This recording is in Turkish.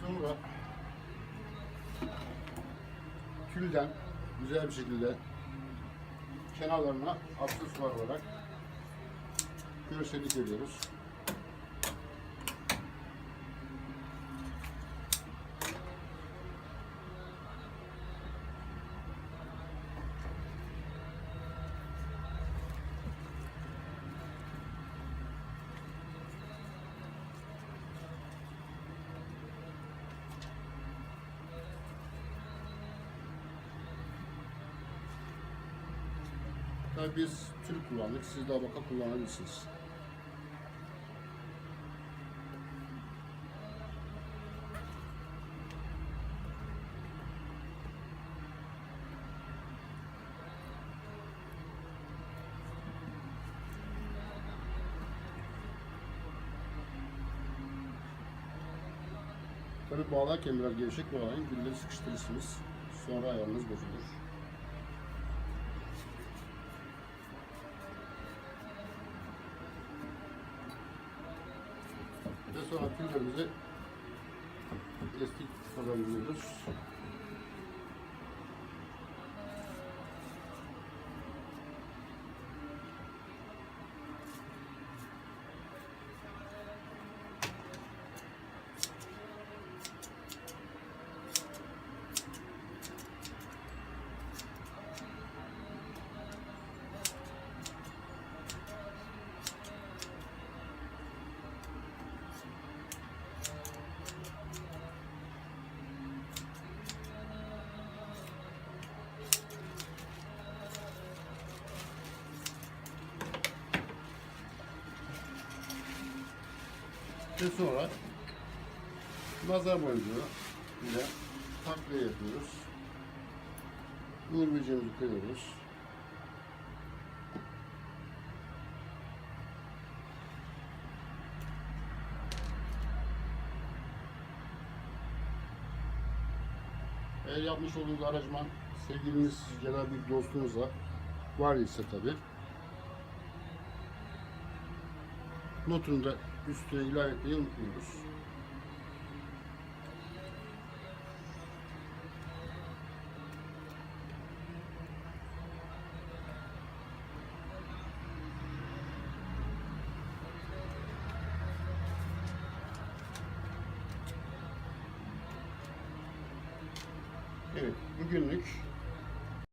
sonra külden güzel bir şekilde kenarlarına aksesuar olarak görsellik ediyoruz. Tabii biz tül kullandık. Siz de abaka kullanabilirsiniz. Tabii bağlarken biraz gevşek bağlayın. Gülleri sıkıştırırsınız. Sonra ayarınız bozulur. Sonra tüllerimizi eski kazanıyoruz. Ve sonra nazar boncuğu ile takviye yapıyoruz. Uğur böceğimizi. Eğer yapmış olduğunuz aracman sevgiliniz ya da bir dostunuzla var ise tabi notunu da üstüne ilave etmeyi unutmuyoruz. Evet, bugünlük